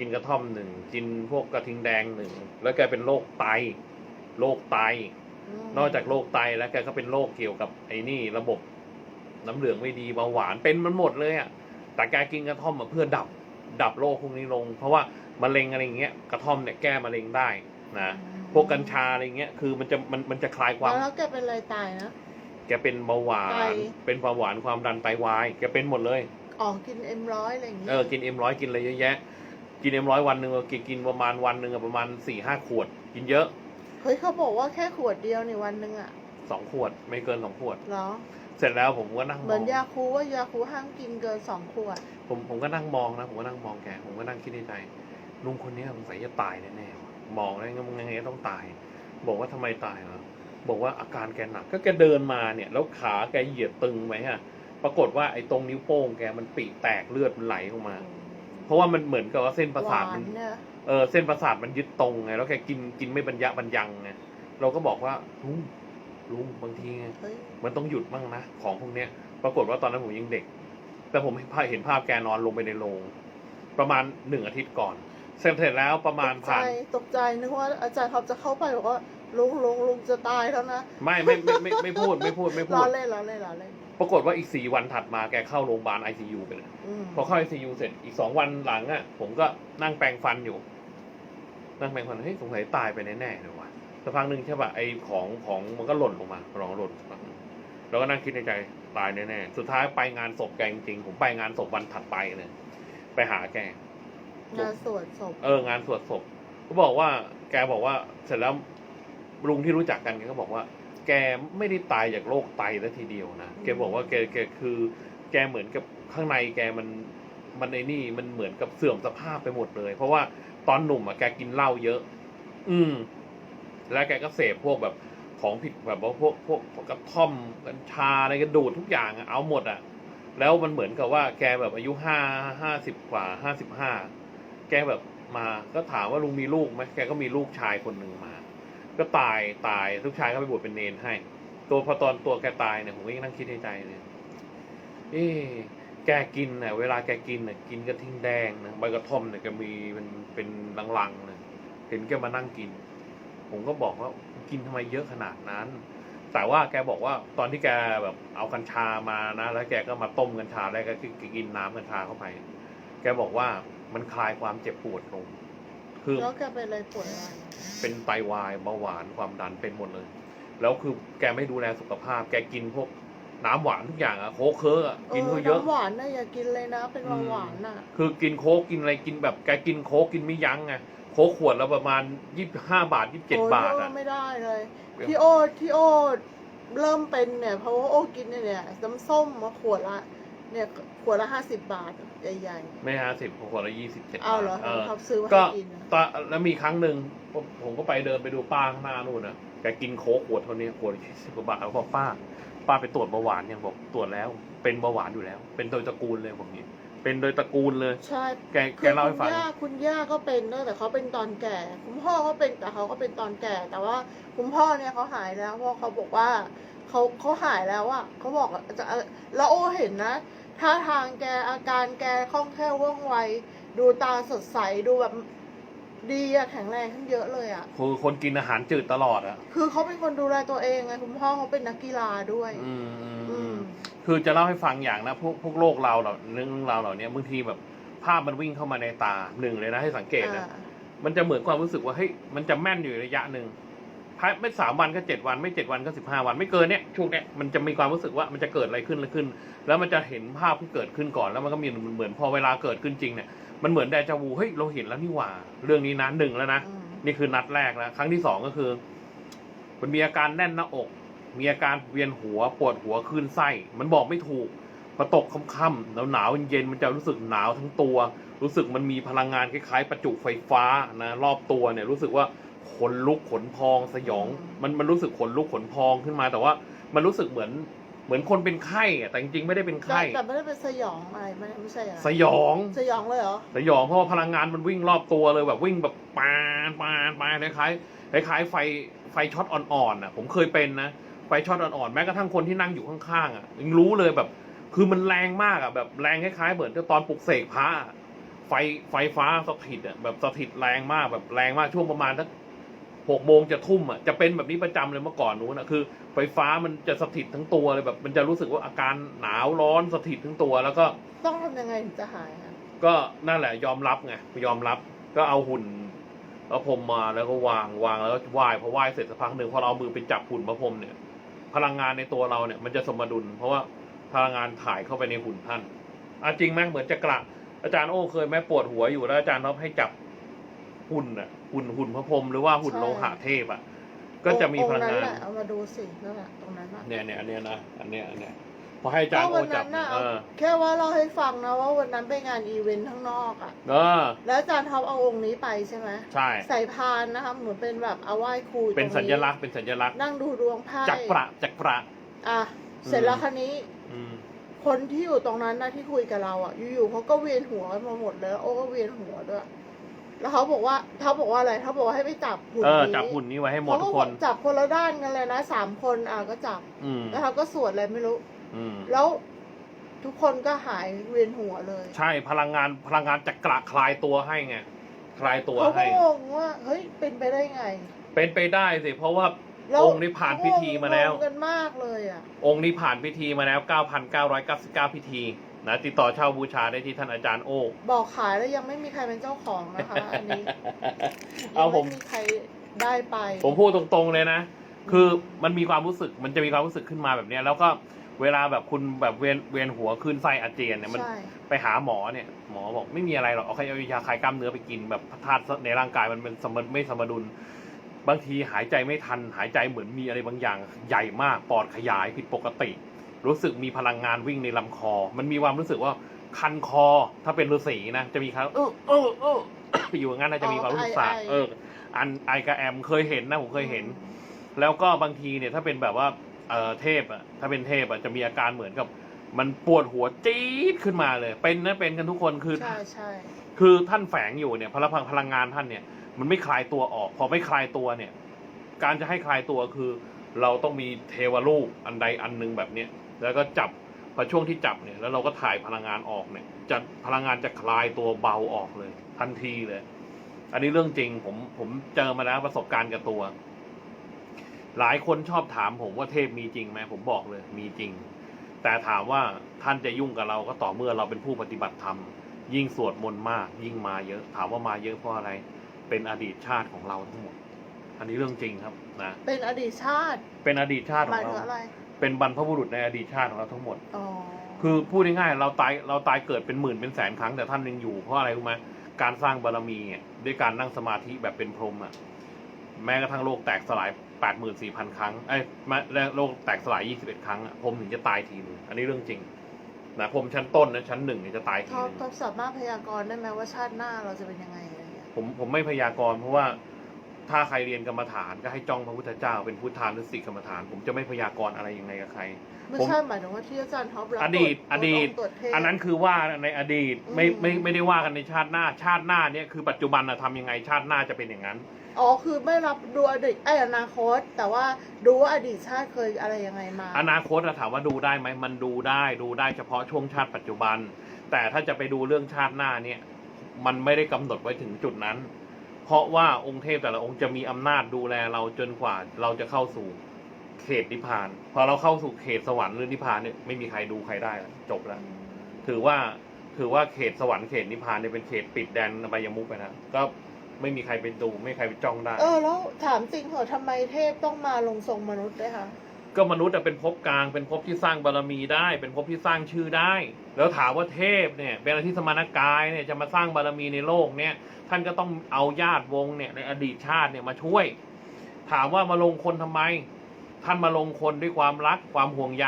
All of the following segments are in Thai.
กินกระท่อมหนึ่งกินพวกกระทิงแดงหนึ่งแล้วแกเป็นโรคไตโรคไตมนอกจากโรคไตแล้วแกก็เป็นโรคเกี่ยวกับไอ้นี่ระบบน้ำเหลืองไม่ดีเบาหวานเป็นมันหมดเลยอะแต่แกกินกระท่อมมาเพื่อดับ ดับโรคพวกนี้ลง เพราะว่ามะเร็งอะไรอย่างเงี้ยกระท่อมเนี่ยแก้มะเร็งได้นะพวกกัญชาอะไรเงี้ยคือมันจะมันมันจะคลายความแล้วแกเป็นอะไรตายนะแกเป็นเบาหวาไตนเป็นเบาหวานความดันไตวายแกเป็นหมดเลยอ๋อกินเอ็มร้อยอะไรอย่างเงี้ยเออกินเอ็มร้อยกินอะไรเยอะแยะ กินเอ็มร้อยวันหนึ่งกินกินประมาณวันหนึ่งอะประมาณสี่ห้าขวด กินเยอะเฮ้ยเขาบอกว่าแค่ขวดเดียวในวันหนึ่งอะสองขวดไม่เกินสองขวด เหรอ เสร็จแล้วผมก็นั่งเหมมืออนงยาคูว่ายาคูห้ามกินเกินสองขวด ผมผมก็นั่งมองนะ ผมก็นั่งมองแก ผมก็นั่งคิดในใจลุงคนนี้สงสัยจะตายแน่ๆว่ะมองแล้วยังไงก็ต้องตาย บอกว่าทำไมตายเหรอบอกว่าอาการแกหนักก็แกเดินมาเนี่ย แล้วขาแกเหยียดตึงไหมฮะ ปรากฏว่าไอ้ตรงนิ้วโป้งแกมันปีแตกเลือดมันไหลออกมาเพ ราะว่ามันเหมือนกับว่าเส้นประหสาทวามันนเนี่ยเออเส้นประสาทมันยึดตรงไงแล้วแกกินกินไม่บรรยะบรรยังไงเราก็บอกว่าลุงลุงบางทีไงเฮ้ยมันต้องหยุดบ้างนะของพวกเนี้ย ปรากฏว่าตอนนั้นผมยังเด็ก แต่ผมเห็นภาพแกนอนลงไปในโรงประมาณหนึ่งอาทิตย์ก่อนเสร็จเสร็จแล้วประมาณตกใจผ่าน ตกใจนึกว่าอาจารย์ท็อปจะเข้าไปบอกว่าลุงลุงลุงจะตายแล้วนะไม่ไม่ไม่ไม่ไม่พูดไม่พูดไม่พูล้อดเล่นล้อเล่นล้อเล่น ปรากฏว่าอีกสี่วันถัดมาแกเข้าโรงพยาบาลไอซียูไปเลยอืมพอเข้าไอซียูเสร็จอีกสองวันหลังอะผมก็นั่งแปรงฟันอยู่ นั่งแปรงฟันเฮ้ยสงสัยตายไปแน่ๆเลยว่ะสักพักหนึ่งใช่ป่ะไอของของมันก็หล่นลงมารองหล่นสักพักหนึ่งแล้วก็นั่งคิดในใจตายแน่ๆสุดท้ายไปงานศพแกจริงๆผมไปงานศพวันถัดไปเลยไปหาแกงานสวดศพเอองานสวดศพก็บอกว่า แกบอกว่า เสร็จแล้วลุงที่รู้จักกันแกก็บอกว่า แกไม่ได้ตายจากโรคไตซะทีเดียวนะแกบอกว่าแกแกคือ แกเหมือนกับข้างในแกมันมันไอ้นี่มันเหมือนกับเสื่อมสภาพไปหมดเลย เพราะว่าตอนหนุ่มอะแกกินเหล้าเยอะ อืม แล้วแกก็เสพพวกแบบของผิดแบบว่าพวกพวกพวกกระท่อมกัญชาอะไรก็ดูดทุกอย่างอะเอาหมดอะ แล้วมันเหมือนกับว่าแกแบบอายุห้าห้าสิบกว่าห้าสิบห้าแกแบบมาก็ถามว่าลุงมีลูกไหมแกก็มีลูกชายคนหนึ่งมา ก็ตายตายลูกชายก็ไปบวชเป็นเนนให้ ตัวพอตอนตัวแกตายเนี่ยผมก็ยังนั่งคิดในใจเลยเอ๊แกกินเน่ะเวลาแกกินเน่ะกินกระทิงแดงนะใบกระท่อมเนี่ยแกมีเป็นเป็นลังๆเลยเห็นแกมานั่งกิน ผมก็บอกว่ากินทำไมเยอะขนาดนั้น แต่ว่าแกบอกว่าตอนที่แกแบบเอากัญชามานะ แล้วแกก็มาต้มกัญชาแล้วก็กินน้ำกัญชาเข้าไป แกบอกว่ามันคลายความเจ็บปวดลง คือแล้วแกเป็นอะไรป่วยอะไรเป็นไตวายเบาหวานความดันเป็นหมดเลย แล้วคือแกไม่ดูแลสุขภาพ แกกินพวกน้ำหวานทุกอย่างอะโค้กเคิร์กอะกินเขาเยอะน้ำหวานน่ะอย่ากินเลยนะ เป็นเบาหวานน่ะคือกินโค้กกินอะไรกินแบบแกกินโค้กกินไม่ยั้งไงโค้กขวดละประมาณยี่สิบห้าบาทยี่สิบเจ็ดโอ้ยบาทโอ้อะไม่ได้เลยเดี๋ยวที่โอที่โอเริ่มเป็นเนี่ยเพราะว่าโอกินเนี่ยเนี่ยน้ำส้มมาขวดละ เนี่ยขวดละห้าสิบบาทใหญ่ไม่ห้าสิบขวดละยี่สิบเจ็ดๆเอาบาทเหรอเออเขาซื้อมาก็ให้กินนะตอนแล้วมีครั้งหนึ่งผมผมก็ไปเดินไปดูป้าข้างหน้านู่นนะแกกินโค้กขวดเท่านี้ขวดสิบกว่าบาทแล้วบอกป้า ป้าไปตรวจเบาหวานยังบอกตรวจแล้ว เป็นเบาหวานอยู่แล้ว เป็นโดยตระกูลเลยบอกนี้ เป็นโดยตระกูลเลย ใช่แกแกคือเล่าคุให้ณฟังย่าคุณย่าก็เป็นด้วยแต่เขาเป็นตอนแก่ คุณพ่อเขาเป็นแต่เขาก็เป็นตอนแก่ แต่ว่าคุณพ่อเนี่ยเขาหายแล้วเพราะเขาบอกว่าเขาเขาหายแล้วอะเขาบอกจะแล้วโอเห็นนะ ท่าทางแกอาการแกคล่องแคล่วว่องไว ดูตาสดใสดูแบบดีอะแข็งแรงขึ้นเยอะเลยอะคือคนกินอาหารจืดตลอดอะคือเขาเป็นคนดูแลตัวเองไงคุณพ่อเขาเป็นนักกีฬาด้วยอืมอืมอือืมมคือจะเล่าให้ฟังอย่างนะพวกพวกโรคเราเหล่าเรื่องราวเหล่านี้บางทีแบบภาพมันวิ่งเข้ามาในตาหนึ่งเลยนะให้สังเกตนะอ่ามันจะเหมือนความรู้สึกว่าเฮ้ยมันจะแม่นอยู่ระยะหนึ่ง ภายไม่สามวันก็เจ็ดวัน ไม่เจ็ดวันก็สิบห้าวัน ไม่เกินเนี้ยช่วงเนี้ยมันจะมีความรู้สึกว่ามันจะเกิดอะไรขึ้นอะไรขึ้น แล้วมันจะเห็นภาพที่เกิดขึ้นก่อนแล้วมันก็มีเหมือนพอเวลาเกิดขึ้นจริงเนี่ยมันเหมือนแดจาวูเฮ้ยเราเห็นแล้วนี่หว่า เรื่องนี้นะหนึ่งแล้วนะอืมนี่คือนัดแรกแล้วครั้งที่สองก็คือ มันมีอาการแน่นหน้าอก มีอาการเวียนหัวปวดหัวคลื่นไส้ มันบอกไม่ถูกพอตกค่ำๆหนาวหนาวๆเย็นๆมันจะรู้สึกหนาวทั้งตัว รู้สึกมันมีพลังงานคล้ายๆ ประจุไฟฟ้านะรอบตัวเนี่ยรู้สึกว่า ขนลุกขนพองสยอง มันมันรู้สึกขนลุกขนพองขึ้นมา แต่ว่ามันรู้สึกเหมือนเหมือนคนเป็นไข้อะแต่จริงๆไม่ได้เป็นแต่ไข้แต่ไม่ได้เป็นสยองอะไรไม่ไม่ใช่อะสยอง สยองเลยเหรอ สยองเพราะว่าพลังงานมันวิ่งรอบตัวเลยแบบวิ่งแบบปานปานปานคล้ายคล้ายคล้ายๆไฟไฟช็อตอ่อนๆอะผมเคยเป็นนะไฟช็อตอ่อนๆแม้กระทั่งคนที่นั่งอยู่ข้างๆอะยังรู้เลยแบบ คือมันแรงมากอะแบบแรงคล้ายๆเหมือนกับตอนปลุกเสกพระอะไฟไฟไฟฟ้าสถิตอะแบบสถิตแรงมากแบบแรงมากช่วงประมาณสัก หกโมงจะทุ่มอะจะเป็นแบบนี้ประจำเลยเมื่อก่อนนู้นอะคือ ไฟฟ้ามันจะสถิตทั้งตัวเลยแบบ มันจะรู้สึกว่าอาการหนาวร้อนสถิตทั้งตัวแล้วก็ ต้องทำยังไงถึงจะหายคะก็นั่นแหละยอมรับไงยอมรับก็เอาหุ่นพระพรหมมาแล้วก็วางวางแล้วก็ไหว้พอไหว้เสร็จสักพักหนึ่งพอเราเอามือไปจับหุ่นพระพรหมเนี่ย พลังงานในตัวเราเนี่ย มันจะสมดุล เพราะว่าพลังงานถ่ายเข้าไปในหุ่นท่านอะจริงไหมเหมือนจะกระอาจารย์โอ้เคยไหมปวดหัวอยู่แล้วอาจารย์ท็อปให้จับ หุ่นอะหุ่นหุ่นพระพรหมหรือว่าหุ่นโลหะเทพอะ ก็จะมีพลังองค์งานั้นนแหละเอามาดูสินั่นแหละตรงนั้นอะเนี่ยเนี่ยอันเนี้ยนะอันเนี้ยอันเนี้ยพอให้อาจารก็ย์โอวันจันั้บนเนี่ยน่ะเออแค่ว่าเราให้ฟังนะว่าวันนั้นไปงานอีเวนต์ข้างนอกอะเออแล้วอาจารย์ท็อปเอาองค์นี้ไปใช่ไหมใช่ใส่พานนะคะเหมือนเป็นแบบเอาไหว้ครูเป็นตรงสัญลักษณ์เป็นสัญลักษณ์นั่งดูดวงไพ่จักประจักประอะเสร็จแล้วคันนี้อืมคนที่อยู่ตรงนั้นนะที่คุยกับเราอะ อยู่ๆเขาก็เวียนหัวกันมาหมดเลยแล้วโอ้ก็เวียนหัวด้วย แล้วเขาบอกว่าเขาบอกว่าอะไรเขาบอกว่าให้ไปจับหุ่นเออนี้จับหุ่นนี้ไว้ให้หมดเขาทุก็กบคอน กจับคนละด้านกันเลยนะสามคนอะก็จับ อืมแล้วเขาก็สวดอะไรไม่รู้ อืมแล้วทุกคนก็หายเวียนหัวเลยใช่พลังงานพลังงานจักระคลายตัวให้ไงคลายตัวเขาก็ให้ งงว่าเฮ้ยเป็นไปได้ไงเป็นไปได้สิเพราะว่า แล้วองค์นี้ผ่านพิธีมาแล้ว งงกันมากเลยอะ องค์นี้ผ่านพิธีมาแล้ว 9,999 พิธี นะติดต่อเช่าบูชาได้ที่ท่านอาจารย์โอ้ บอกขายแล้วยังไม่มีใครเป็นเจ้าของนะคะ อันนี้เอาผม ยังไม่มีใครได้ไป ผมพูดตรงๆเลยนะ คือมันมีความรู้สึกมันจะมีความรู้สึกขึ้นมาแบบเนี้ยแล้วก็เวลาแบบคุณแบบเวียนเวียนหัวขึ้นไส้อาเจียนเนี่ยมันใช่ ไปหาหมอเนี่ยหมอบอกไม่มีอะไรหรอกเอาแค่เอายาคลายกล้ามเนื้อไปกินแบบธาตุในร่างกายมันเป็นสมดุลไม่สมดุล บางทีหายใจไม่ทัน หายใจเหมือนมีอะไรบางอย่างใหญ่มากปอดขยายผิดปกติ รู้สึกมีพลังงานวิ่งในลำคอ มันมีความรู้สึกว่าคันคอ ถ้าเป็นฤาษีนะจะมีคำเออเออเอออยู่อย่างนั้นนะจะมีความรู้สึกสาดเออ อันไอกระแอมเคยเห็นนะผมเคยเห็น แล้วก็บางทีเนี่ยถ้าเป็นแบบว่าเออเทพอะถ้าเป็นเทพอะจะมีอาการเหมือนกับ มันปวดหัวจี๊ดขึ้นมาเลย เป็นนะเป็นกันทุกคนคือใช่ใช่คือท่านแฝงอยู่เนี่ยพลังพลังงานท่านเนี่ย มันไม่คลายตัวออก พอไม่คลายตัวเนี่ย การจะให้คลายตัวคือ เราต้องมีเทวรูปอันใดอันหนึงแบบเนี้ย แล้วก็จับพอช่วงที่จับเนี่ยแล้วเราก็ถ่ายพลังงานออกเนี่ยจะพลังงานจะคลายตัวเบาออกเลย ทันทีเลย อันนี้เรื่องจริงผมผมเจอมาแล้วประสบการณ์กับตัว หลายคนชอบถามผมว่าเทพมีจริงไหมผมบอกเลย มีจริง แต่ถามว่าท่านจะยุ่งกับเราก็ต่อเมื่อเราเป็นผู้ปฏิบัติธรรมยิ่งสวดมนต์มาก ยิ่งมาเยอะ ถามว่ามาเยอะเพราะอะไร เป็นอดีตชาติของเราทั้งหมด อันนี้เรื่องจริงครับนะเป็นอดีตชาติ เป็นอดีตชาติขหอมายงถึงเราอะไร เป็นบรรพบุรุษในอดีตชาติของเราทั้งหมด อ๋อคือพูดง่ายๆเราตายเราตายเกิดเป็นหมื่นเป็นแสนครั้งแต่ท่านยังอยู่เพราะอะไรรู้ไหมการสร้างบารมีเนี่ยด้วยการนั่งสมาธิแบบเป็นพรหมอะแม้กระทั่งโลกแตกสลายแปดหมื่นสี่พันครั้งไอ้ยแม้และโลกแตกสลายยี่สิบเอ็ดครั้งอะพรหมถึงจะตายทีนึงอันนี้เรื่องจริงนะพรหมชั้นต้นนะชั้นหนึ่งเนี่ยจะตายทีท็อปนึงท็อปสามารถพยากรณ์ได้ไหมว่าชาติหน้าเราจะเป็นยังไงอะไรเงี้ยผมผมไม่พยากรณ์เพราะว่า ถ้าใครเรียนกรรมฐานก็ให้จ้องพระพุทธเจ้าเป็นพุทธานุสติกรรมฐาน ผมจะไม่พยากรณ์อะไรยังไงกับใคร ไม่ผมใช่หมายถึงว่าที่อาจารย์ท็อปรับอดีตตรวจอดีต ตรวจเทพ อันนั้นคือว่าในอดีตไม่อืม ไม่ไม่ได้ว่ากันในชาติหน้า ชาติหน้าเนี่ยคือปัจจุบันนะทำยังไงชาติหน้าจะเป็นอย่างนั้น อ๋อคือไม่รับดูอดีตไอยอนาคต แต่ว่าดูว่าอดีตชาติเคยอะไรยังไงมา อนาคตอะถามว่าดูได้ไหมมันดูได้ดูได้เฉพาะช่วงชาติปัจจุบัน แต่ถ้าจะไปดูเรื่องชาติหน้าเนี่ย มันไม่ได้กำหนดไว้ถึงจุดนั้น เพราะว่าองค์เทพแต่ละองค์จะมีอำนาจดูแลเราจนกว่าเราจะเข้าสู่เขตนิพพาน พอเราเข้าสู่เขตสวรรค์หรือนิพพานเนี่ยไม่มีใครดูใครได้แล้วจบแล้ว ถือว่าถือว่าเขตสวรรค์เขตนิพพานเนี่ยเป็นเขตปิดแดนอบายมุกไปนะก็ไม่มีใครไปดู ไม่มีใครไปจ้องได้ เออแล้วถามจริงเหรอทำไมเทพต้องมาลงทรงมนุษย์ด้วยคะ ก็มนุษย์อะเป็นภพกลางเป็นภพที่สร้างบารมีได้ เป็นภพที่สร้างชื่อได้ แล้วถามว่าเทพเนี่ยเป็นอะไรที่สมณกายเนี่ยจะมาสร้างบารมีในโลกเนี่ยท่านก็ต้องเอาญาติวงศ์เนี่ยในอดีตชาติเนี่ยมาช่วย ถามว่ามาลงคนทำไม ท่านมาลงคนด้วยความรักความห่วงใย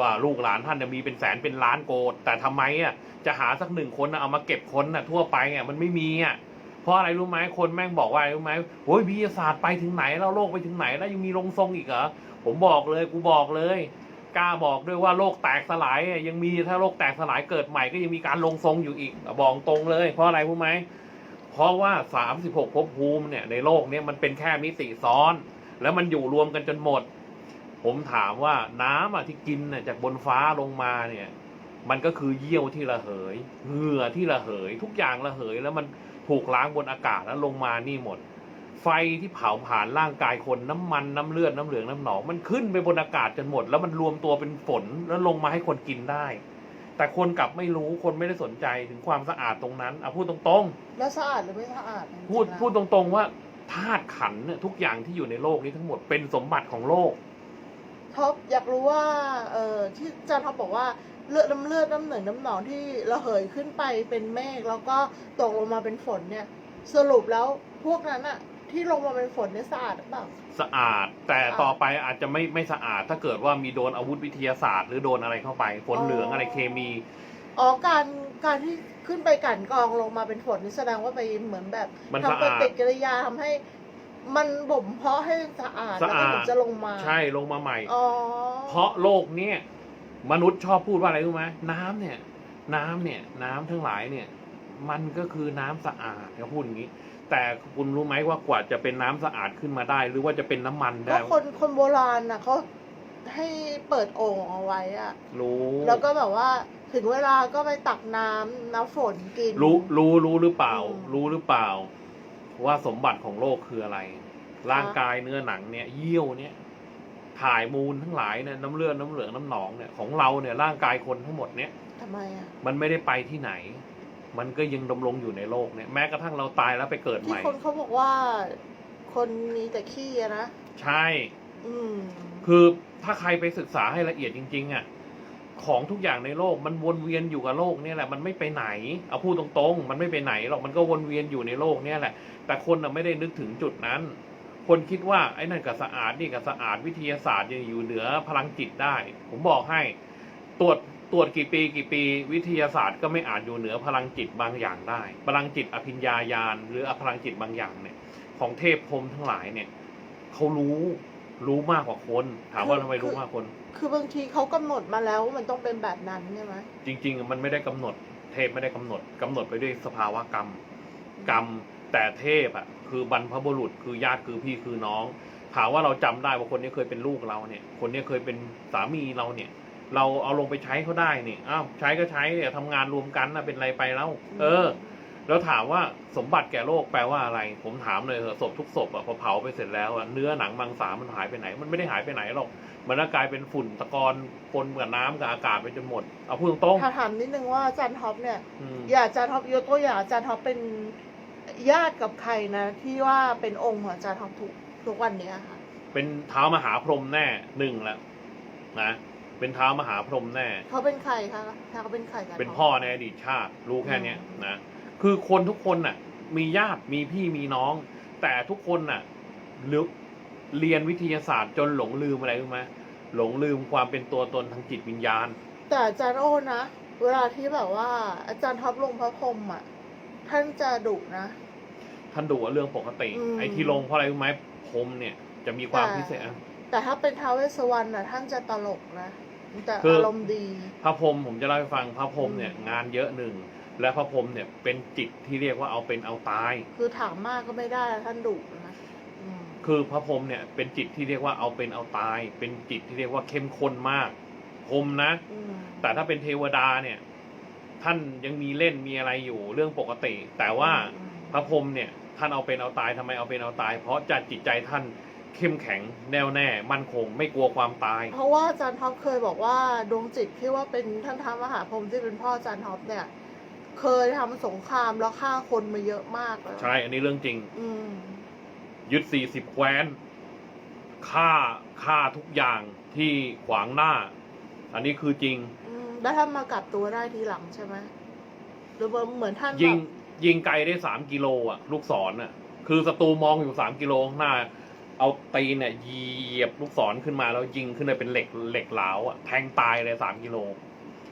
ว่าลูกหลานท่านจะมีเป็นแสนเป็นล้านโกดแต่ทำไมอะจะหาสักหนึ่งคนน่ะเอามาเก็บคนน่ะทั่วไปอะมันไม่มีอะเพราะอะไรรู้ไหมคนแม่งบอกว่าอะไรรู้ไหมโอ้ยวิทยาศาสตร์ไปถึงไหนแล้วโลกไปถึงไหนแล้วยังมีลงทรงอีกเหรอ ผมบอกเลยกูบอกเลยกล้าบอกด้วยว่าโลกแตกสลายยังมีถ้าโลกแตกสลายเกิดใหม่ก็ยังมีการลงทรงอยู่อีกบอกตรงเลย เพราะอะไรรู้ไหมเพราะว่าสามสิบหกภพภูมิเนี่ยในโลกเนี้ยมันเป็นแค่มิติซ้อน แล้วมันอยู่รวมกันจนหมด ผมถามว่าน้ำอะที่กินน่ะจากบนฟ้าลงมาเนี่ย มันก็คือเยี่ยวที่ระเหยเหงื่อที่ระเหย ทุกอย่างระเหย แล้วมันถูกล้างบนอากาศแล้วลงมานี่หมด ไฟที่เผาผ่านร่างกายคนน้ำมันน้ำเลือดน้ำเหลืองน้ำหนอง มันขึ้นไปบนอากาศจนหมด แล้วมันรวมตัวเป็นฝนแล้วลงมาให้คนกินได้ แต่คนกลับไม่รู้คนไม่ได้สนใจถึงความสะอาดตรงนั้นอะพูดตรงแล้วสะอาดหรือไม่สะอาดๆพูดพูดตรงๆว่าธาตุขันธ์เนี่ยทุกอย่างที่อยู่ในโลกนี้ทั้งหมดเป็นสมบัติของโลก ท็อปอยากรู้ว่าเออที่อาจารย์ท็อปบอกว่าเลือดน้ำเลือดน้ำเหนืองน้ำหนองที่ระเหยขึ้นไปเป็นเมฆแล้วก็ตกลงมาเป็นฝนเนี่ย สรุปแล้วพวกนั้นอะ ที่ลงมาเป็นฝนเนี่ยสะอาดหรือเปล่า สะอาด แต่อ่าต่อไปอาจจะไม่ไม่สะอาด ถ้าเกิดว่ามีโดนอาวุธวิทยาศาสตร์ หรือโดนอะไรเข้าไป ฝนเหลืองอะไรเคมี อ๋อการการที่ขึ้นไปกลันกรองลงมาเป็นฝนนี่แสดงว่าไปเหมือนแบบมันทำสะปอาด ฏิกิริยาทำให้ มันบ่มเพาะให้สะอาดสะแล้วก็อาดถึงจะลงมาใช่ลงมาใหม่ อ๋อเพราะโลกเนี่ยมนุษย์ชอบพูดว่าอะไรรู้ไหมน้ำเนี่ย น้ำเนี่ย น้ำทั้งหลายเนี่ย มันก็คือน้ำสะอาดเขาพูดอย่างนี้ แต่คุณรู้ไหมว่ากว่าจะเป็นน้ำสะอาดขึ้นมาได้ หรือว่าจะเป็นน้ำมันก็ได้คนคนโบราณน่ะเขาให้เปิดโอ่งเอาไว้อะรู้ แล้วก็แบบว่าถึงเวลาก็ไปตักน้ำน้ำฝนกิน รู้รู้รู้หรือเปล่า อืมรู้หรือเปล่า ว่าสมบัติของโลกคืออะไร ร่างกายเนื้อหนังเนี่ยเยี่ยวเนี่ย ถ่ายมูลทั้งหลายเนี่ยน้ำเลือดน้ำเหลืองน้ำหนองเนี่ยของเราเนี่ยร่างกายคนทั้งหมดเนี่ย ทำไมอะมันไม่ได้ไปที่ไหน มันก็ยังดำรงอยู่ในโลกเนี่ยแม้กระทั่งเราตายแล้วไปเกิดใหที่ม่ คนเขาบอกว่า คนมีแต่ขี้อะนะใช่ อืม คือถ้าใครไปศึกษาให้ละเอียดจริง ๆอะของทุกอย่างในโลกมันวนเวียนอยู่กับโลกเนี่ยแหละมันไม่ไปไหนเอาพูดตรงๆ มันไม่ไปไหนหรอกมันก็วนเวียนอยู่ในโลกเนี่ยแหละ แต่คนน่ะไม่ได้นึกถึงจุดนั้น คนคิดว่าไอ้นั่นก็สะอาดนี่ก็สะอาดวิทยาศาสตร์ยังอยู่เหนือพลังจิตได้ ผมบอกให้ ตรวจ ตรวจกี่ปีกี่ปีวิทยาศาสตร์ก็ไม่อาจอยู่เหนือพลังจิตบางอย่างได้ พลังจิตอภิญญาญาณหรือพลังจิตบางอย่างเนี่ย ของเทพพรหมทั้งหลายเนี่ยเขารู้รู้มากกว่าคน ถามว่าทำไมรู้มากกว่าคน คือบางทีเขากำหนดมาแล้วว่ามันต้องเป็นแบบนั้นใช่ไหมจริง ๆ มันไม่ได้กำหนด เทพไม่ได้กำหนดกำหนดไปด้วยสภาวะกรรม กรรมแต่เทพอะ คือบรรพบุรุษคือญาติคือพี่คือน้อง ถามว่าเราจำได้ว่าคนนี้เคยเป็นลูกเราเนี่ย คนนี้เคยเป็นสามีเราเนี่ย เราเอาลงไปใช้เขาได้นี่อ้าวใช้ก็ใช้เนี่ยทำงานรวมกันนะเป็นไรไปแล้ว เออ แล้วถามว่าสมบัติแก่โลกแปลว่าอะไร ผมถามเลยเถอะศพทุกศพอะพอเผาไปเสร็จแล้วอะเนื้อหนังมังสามันหายไปไหน มันไม่ได้หายไปไหนหรอก มันก็กลายเป็นฝุ่นตะกอนปนกับน้ำกับอากาศไปจนหมดเอาพูดตรงถ้าถามนิดนึงว่าอาจารย์ท็อปเนี่ย ๆอืมอย่าอาจารย์ท็อปยกตัวอย่างอาจารย์ท็อปเป็นญาติกับใครนะ ที่ว่าเป็นองค์ของอาจารย์ท็อปทุกทุกวันเนี้ยค่ะ เป็นเท้ามหาพรหมแน่หนึ่งละนะ เป็นเท้ามหาพรหมแน่ เขาเป็นใครคะถ้าเขาเป็นใครกันเป็นพ่อในอดีตชาติรู้แค่เนี้ยนะคือคนทุกคนน่ะ มีญาติมีพี่มีน้อง แต่ทุกคนน่ะลึกเรียนวิทยาศาสตร์จนหลงลืมอะไรรู้ไหมหลงลืมความเป็นตัวตนทางจิตวิญญาณ แต่อาจารย์โอ้นะ เวลาที่แบบว่า อาจารย์ท็อปลงพระพรหมอะ ท่านจะดุนะท่านดูว่าเรื่องปกติอืมไอ้ที่ลงเพราะอะไรรู้ไหมพรหมเนี่ยจะมีความแต่พิเศษอะแต่ถ้าเป็นท้าวเวสสวรรณอะ ท่านจะตลกนะ แต่คืออารมณ์ดี พระพรหมผมจะเล่าให้ฟังพระพรหมเนี่ยอืมงานเยอะหนึ่งและพระพรหมเนี่ยเป็นจิตที่เรียกว่าเอาเป็นเอาตาย คือถามมากก็ไม่ได้ท่านดุนะอืมคือพระพรหมเนี่ยเป็นจิตที่เรียกว่าเอาเป็นเอาตาย เป็นจิตที่เรียกว่าเข้มข้นมากพรหมนะ อืมแต่ถ้าเป็นเทวดาเนี่ย ท่านยังมีเล่นมีอะไรอยู่เรื่องปกติ แต่ว่าอืมพระพรหมเนี่ยท่านเอาเป็นเอาตายทำไมเอาเป็นเอาตาย เพราะจัดจิตใจท่าน เข้มแข็งแน่วแน่มั่นคง ไม่กลัวความตาย เพราะว่าอาจารย์ท็อปเคยบอกว่าดวงจิตที่ว่าเป็นท่านท้ามหาพรหมที่เป็นพ่ออาจารย์ท็อปเนี่ย เคยทำสงครามแล้วฆ่าคนมาเยอะมากเลยใช่ อันนี้เรื่องจริง อืม ยึดสี่สิบแคว้นฆ่าฆ่าทุกอย่างที่ขวางหน้า อันนี้คือจริง อืมแล้วท่านมากลับตัวได้ทีหลังใช่ไหมหรือว่าเหมือนท่านยิงแบบยิงไกลได้สามกิโลอะ ลูกศรอะ คือศัตรูมองอยู่สามกิโลข้างหน้า เอาตีนเนี่ยเหยียบลูกศรขึ้นมาแล้วยิงขึ้นไปเป็นเหล็กเหล็กเหลาอะแทงตายเลยสามกิโล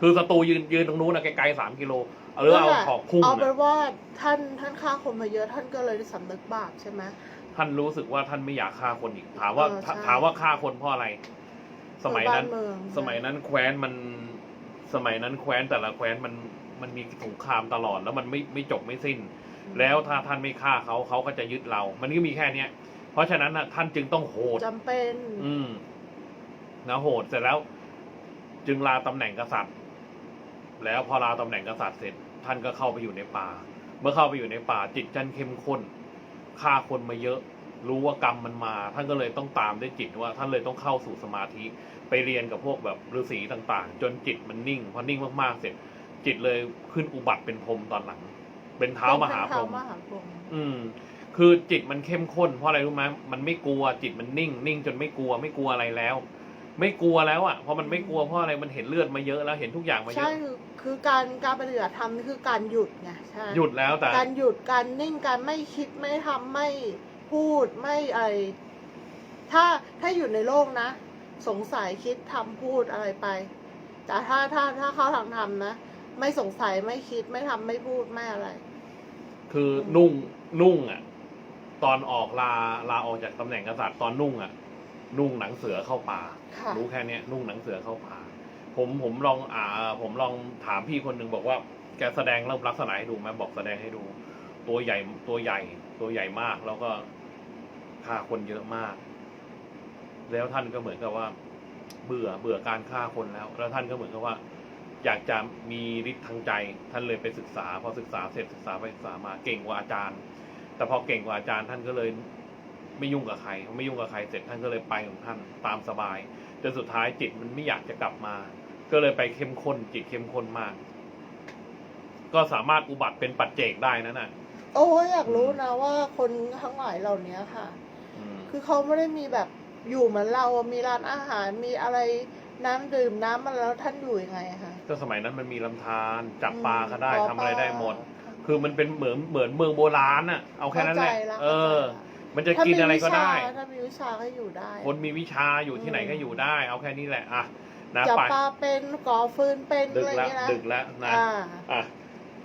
คือศัตรูยืนยืนตรงนู้นนะไกลๆสามกิโลเอาหรือเอานั่นแหละขอกพุ่งเอาเป็อะนว่าท่านท่านฆ่าคนมาเยอะท่านก็เลยสำนึกบาปใช่ไหมท่านรู้สึกว่าท่านไม่อยากฆ่าคนอีก ถามว่าเออใช่ถามว่าฆ่าคนเพราะอะไร สมัยนั้นเพื่อบ้าเมืองสมัยนั้นแคว้นมัน สมัยนั้นแคว้นแต่ละแคว้นมันมันมีสงครามตลอดแล้วมันไม่ไม่จบไม่สิ้น แล้วถ้าท่านไม่ฆ่าเขาเขาก็จะยึดเรา มันก็มีแค่เนี้ย เพราะฉะนั้นน่ะท่านจึงต้องโหด จำเป็น อืมนะโหดเสร็จแล้ว จึงลาตำแหน่งกษัตริย์ แล้วพอลาตำแหน่งกษัตริย์เสร็จ ท่านก็เข้าไปอยู่ในป่า เมื่อเข้าไปอยู่ในป่าจิตท่านเข้มข้นฆ่าคนมาเยอะ รู้ว่ากรรมมันมา ท่านก็เลยต้องตามด้วยจิตว่า ท่านเลยต้องเข้าสู่สมาธิไปเรียนกับพวกแบบฤาษีต่าง ๆ จนจิตมันนิ่งพอนิ่งมากๆเสร็จ จิตเลยขึ้นอุบัติเป็นพรหมตอนหลัง เป็นเท้ามหาพรเท้าหมมหาพรหม อืม คือจิตมันเข้มข้นเพราะอะไรรู้ไหมมันไม่กลัวจิตมันนิ่ง นิ่งจนไม่กลัวไม่กลัวอะไรแล้ว ไม่กลัวแล้วอะเพราะมันไม่กลัวเพราะอะไรมันเห็นเลือดมาเยอะแล้วเห็นทุกอย่างมาเยใช่อะคือคือการการปฏิบัติธรรมนี่คือการหยุดไงใช่หยุดแล้วแต่ การหยุดการนิ่งการไม่คิดไม่ทำไม่พูดไม่อะไรถ้าถ้าอยู่ในโลกนะ สงสัยคิดทำพูดอะไรไป แต่ถ้าถ้าถ้าเข้าทางธรรมนะ ไม่สงสัยไม่คิดไม่ทำไม่พูดไม่อะไร คือนุ่งนุ่งอะ ตอนออกลาลาออกจากตำแหน่งกษัตริย์ตอนนุ่งอะ นุ่งหนังเสือเข้าป่าค่ะรู้แค่เนี้ยนุ่งหนังเสือเข้าป่า ผมผมลองอ่า ผมลองถามพี่คนหนึ่งบอกว่าแกแสดงเริ่มลักษณะให้ดูไหมบอกแสดงให้ดู ตัวใหญ่ตัวใหญ่ ตัวใหญ่มากแล้วก็ฆ่าคนเยอะมาก แล้วท่านก็เหมือนกับว่า เบื่อเบื่อการฆ่าคนแล้ว แล้วท่านก็เหมือนกับว่า อยากจะมีฤทธิ์ทางใจ ท่านเลยไปศึกษา พอศึกษาเสร็จศึกษาไปศึกษามาเก่งกว่าอาจารย์ แต่พอเก่งกว่าอาจารย์ท่านก็เลยไม่ยุ่งกับใคร ไม่ยุ่งกับใครเสร็จท่านก็เลยไปของท่านตามสบายจนสุดท้ายจิตมันไม่อยากจะกลับมา ก็เลยไปเข้มข้นจิตเข้มข้นมาก ก็สามารถอุบัติเป็นปัจเจกได้นั่นน่ะ โอ้ยอยากรู้นะว่าคนทั้งหลายเหล่านี้ค่ะอืมคือเขาไม่ได้มีแบบอยู่เหมือนเราอะมีร้านอาหาร มีอะไรน้ำดื่มน้ำมันแล้วท่านอยู่ยังไงคะ ก็สมัยนั้นมันมีลำธารจับปลาก็ได้อืมทำอะไรได้หมดปลา คือมันเป็นเหมือนเหมือนเมืองโบราณน่ะเอาแค่นั้นแหละเข้าใจละ เออเข้าใจละมันจะกินอะไรก็ได้ ถ้ามีวิชาก็อยู่ได้ คนมีวิชาอยู่ที่ไหนก็อยู่ได้ เอาแค่นี้แหละอะนะจับไปปลาเป็นก่อฟืนเป็นดึอะกไรแล้วเงี้ยนะดึกแล้วนะอ่าอะ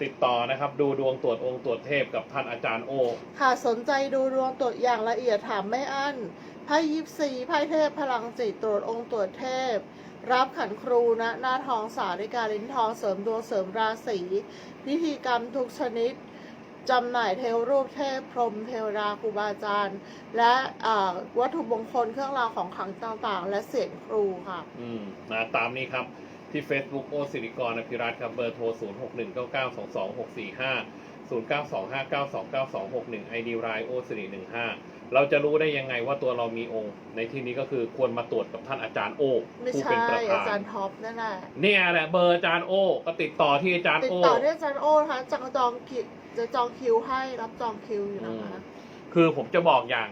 ติดต่อนะครับ ดูดวงตรวจองค์ตรวจเทพกับท่านอาจารย์โอ ค่ะสนใจดูดวงตรวจอย่างละเอียดถามไม่อั้นไพ่ยิปซีไพ่เทพพลังจิตตรวจองค์ตรวจเทพ รับขันครูนะหน้าทองสาริกาลิ้นทองเสริมดวงเสริมราศีพิธีกรรมทุกชนิดจำหน่ายเทวรูปเทพพรหมเทวดาครูบาอาจารย์ และวัตถุมงคลเครื่องรางของขลังต่างๆ และเสียงครูค่ะ อืมนะตามนี้ครับ ที่ Facebook โอสิริกรอภิรัตน์ครับ เบอร์โทร 0 6 1 9 9 2 2 6 4 5 0 9 2 5 9 2 9 2 6 1 ID รายโอสิริ15 เราจะรู้ได้ยังไงว่าตัวเรามีองค์ ในที่นี้ก็คือควรมาตรวจกับท่านอาจารย์โอไม่ผู้ใช่เป็นประอาธาจานรย์ท็อปนั่นแหละเนี่ยแหละเบอร์อาจารย์โอก็ติดต่อที่อาจารย์ติดโอ ต่อที่อาจารย์โอ้นะคะจะจองคิวจะจองคิวให้รับจองคิวอยู่นะคะ คือผมจะบอกอย่าง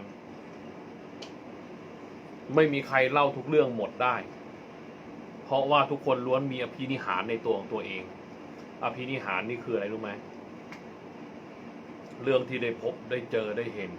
ไม่มีใครเล่าทุกเรื่องหมดได้ เพราะว่าทุกคนล้วนมีอภินิหารในตัวของตัวเอง อภินิหารนี่คืออะไรรู้ไหมเรื่องที่ได้พบได้เจอได้เห็น